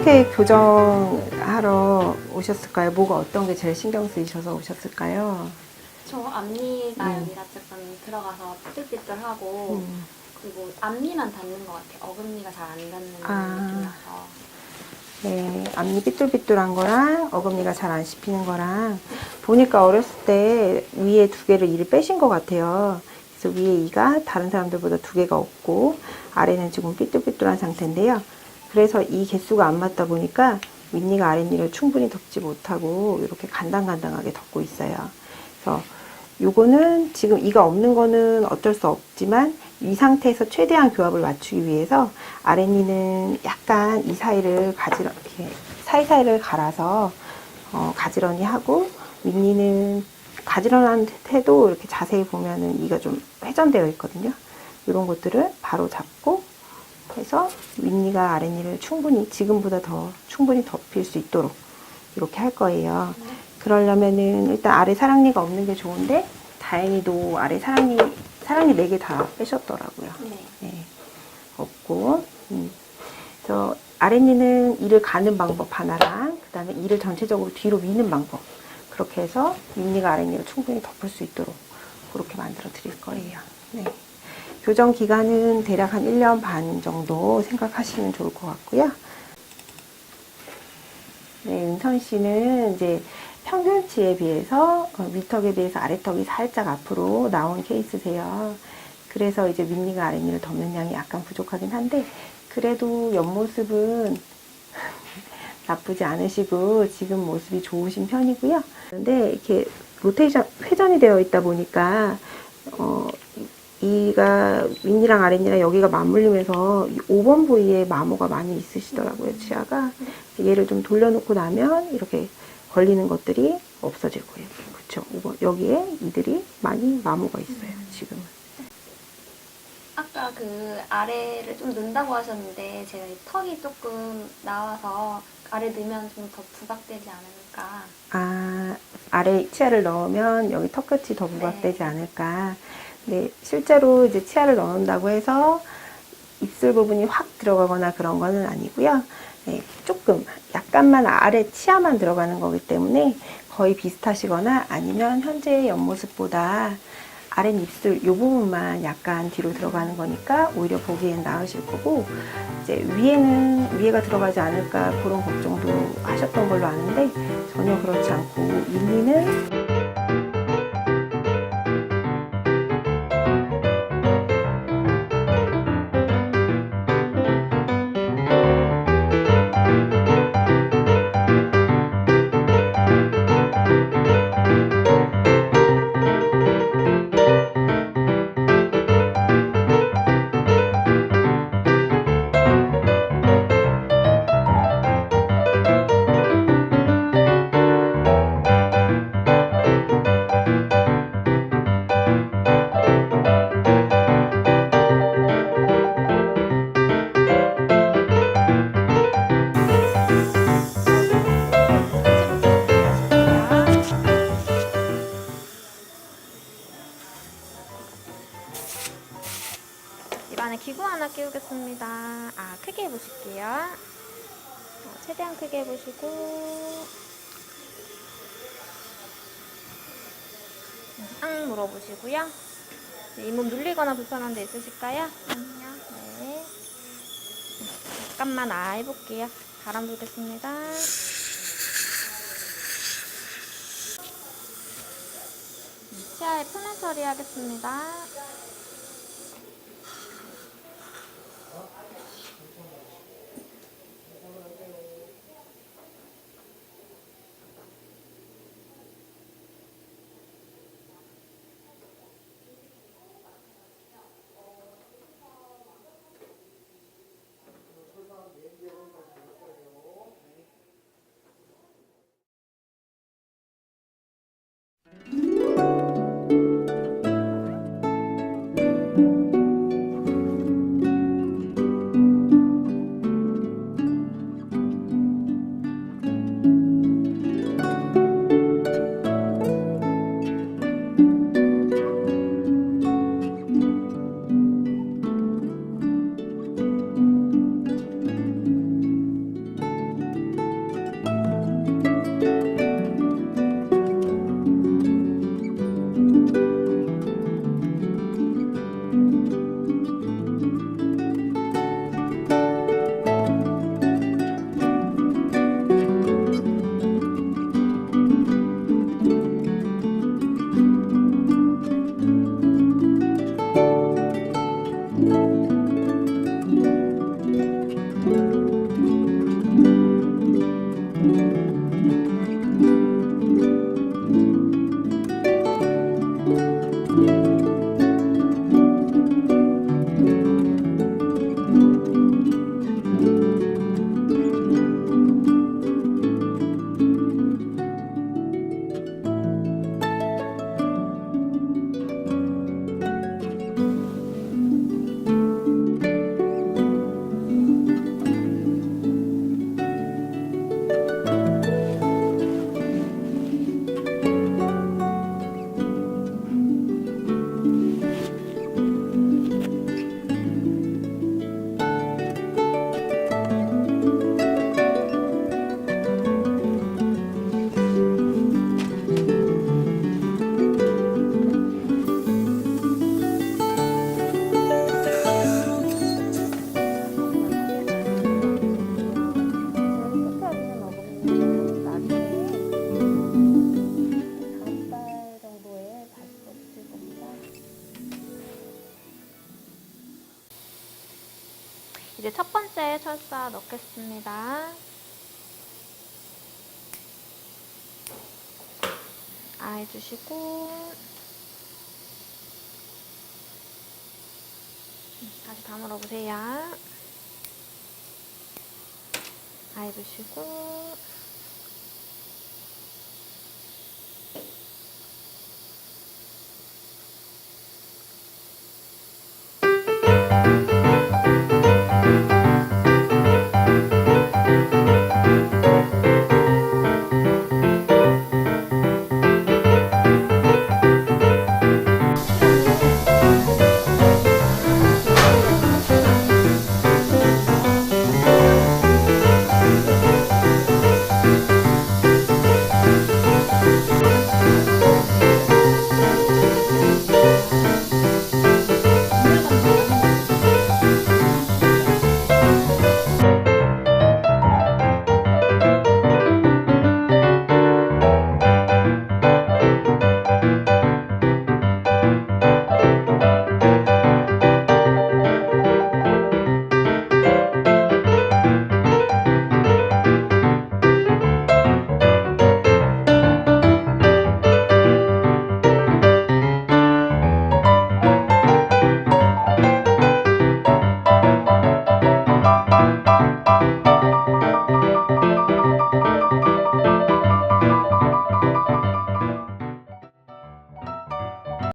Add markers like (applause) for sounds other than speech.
어떻게 교정하러 오셨을까요? 뭐가 어떤 게 제일 신경 쓰이셔서 오셨을까요? 저 앞니가 음. 여기가 조금 들어가서 삐뚤삐뚤하고 음. 그리고 앞니만 닿는 것 같아요. 어금니가 잘 안 닿는 아. 느낌이라서. 네, 앞니 삐뚤삐뚤한 거랑 어금니가 잘 안 씹히는 거랑 보니까 어렸을 때 위에 두 개를 이를 빼신 것 같아요. 그래서 위에 이가 다른 사람들보다 두 개가 없고 아래는 지금 삐뚤삐뚤한 상태인데요. 그래서 이 개수가 안 맞다 보니까 윗니가 아랫니를 충분히 덮지 못하고 이렇게 간당간당하게 덮고 있어요. 그래서 요거는 지금 이가 없는 거는 어쩔 수 없지만 이 상태에서 최대한 교합을 맞추기 위해서 아랫니는 약간 이 사이를 가지러 이렇게 사이사이를 갈아서 어, 가지런히 하고 윗니는 가지런한 해도 이렇게 자세히 보면은 이가 좀 회전되어 있거든요. 이런 것들을 바로 잡고 해서 윗니가 아랫니를 충분히 지금보다 더 충분히 덮일 수 있도록 이렇게 할 거예요. 그러려면은 일단 아래 사랑니가 없는 게 좋은데 다행히도 아래 사랑니 사랑니 네 개 다 빼셨더라고요. 네. 네, 없고 음. 저 아랫니는 이를 가는 방법 하나랑 그 다음에 이를 전체적으로 뒤로 미는 방법 그렇게 해서 윗니가 아랫니를 충분히 덮을 수 있도록 그렇게 만들어 드릴 거예요. 네. 교정 기간은 대략 한 1년 반 정도 생각하시면 좋을 것 같고요. 네, 은선 씨는 이제 평균치에 비해서 어, 윗턱에 비해서 아래턱이 살짝 앞으로 나온 케이스세요. 그래서 이제 윗니가 아랫니를 덮는 양이 약간 부족하긴 한데 그래도 옆모습은 (laughs) 나쁘지 않으시고 지금 모습이 좋으신 편이고요. 근데 이렇게 로테이션 회전이 되어 있다 보니까 어 이가 윗니랑 아랫니랑 여기가 맞물리면서 이 5번 부위에 마모가 많이 있으시더라고요, 치아가. 얘를 좀 돌려놓고 나면 이렇게 걸리는 것들이 없어질 거예요. 그쵸? 5번. 여기에 이들이 많이 마모가 있어요, 지금은. 아까 그 아래를 좀 넣는다고 하셨는데 제가 이 턱이 조금 나와서 아래 넣으면 좀 더 부각되지 않을까. 아, 아래 치아를 넣으면 여기 턱끝이 더 부각되지 네. 않을까. 네, 실제로 이제 치아를 넣는다고 해서 입술 부분이 확 들어가거나 그런 거는 아니고요. 네, 조금 약간만 아래 치아만 들어가는 거기 때문에 거의 비슷하시거나 아니면 현재의 옆모습보다 아랫 입술 이 부분만 약간 뒤로 들어가는 거니까 오히려 보기엔 나으실 거고 이제 위에는 위에가 들어가지 않을까 그런 걱정도 하셨던 걸로 아는데 전혀 그렇지 않고 윗니는 어, 최대한 크게 해보시고. 앙 물어보시고요. 네, 잇몸 눌리거나 불편한 데 있으실까요? 아니요. 네. 잠깐만 아 해볼게요. 바람 불겠습니다. 치아에 플랜 처리하겠습니다. 넣겠습니다. 아 해주시고 음, 다시 다물어 보세요. 아 해주시고